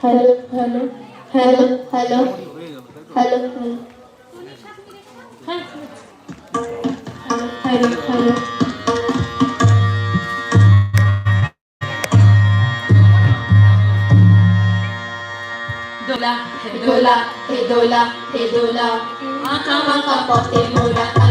Hello hello hello hello hello hello hello dola, dola, dola, dola, dola, dola, dola, dola, dola, dola, dola, dola, dola,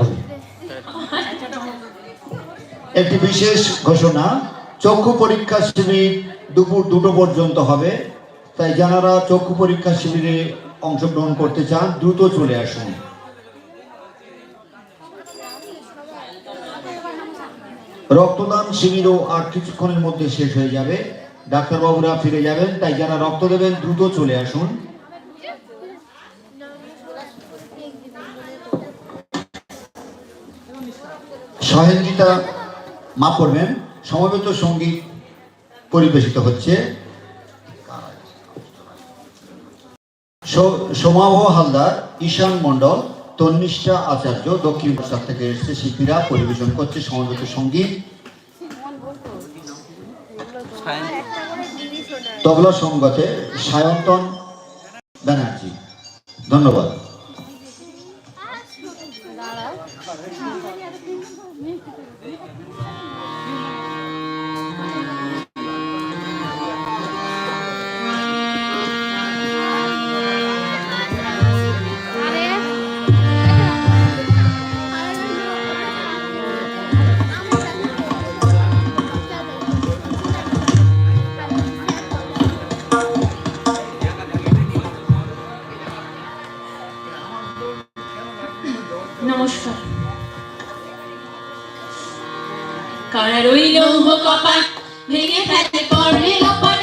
হবে। একটি বিশেষ ঘোষণা, চক্ষু পরীক্ষা শিবির দুপুর দুটো পর্যন্ত হবে। তাই যারা চক্ষু পরীক্ষা শিবিরে অংশগ্রহণ করতে চান, দ্রুত চলে আসুন। রক্তদান শিবিরও আর কিছুক্ষণের মধ্যে শেষ হয়ে যাবে। ডাক্তারবাবুরা ফিরে যাবেন, তাই যারা রক্ত দেবেন, দ্রুত চলে আসুন। সহেন্দ্রিতা মা করবেন, সমবেত সংগীত পরিবেশিত হচ্ছে। সোমাভ হালদার, ঈশান মণ্ডল, তন্নিষ্ঠা আচার্য, দক্ষিণ প্রসাদ থেকে এসছে শিল্পীরা, পরিবেশন করছে সমবেত সংগীত। তবলা সঙ্গতে সায়ন্তন ব্যানার্জি। ধন্যবাদ। 咋了？নমস্কার। কারণ রইল কপাল ভেঙে ফেলে পড়ে কপাল।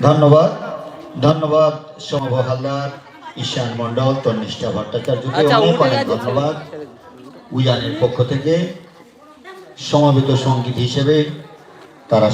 ধন্যবাদ ধন্যবাদ সমভ হালদার ঈশান মন্ডল তন্নিষ্ঠা ভট্টাচার্যকে অনেক অনেক ধন্যবাদ। উজানের পক্ষ থেকে সমবেত সংগীত হিসেবে তারা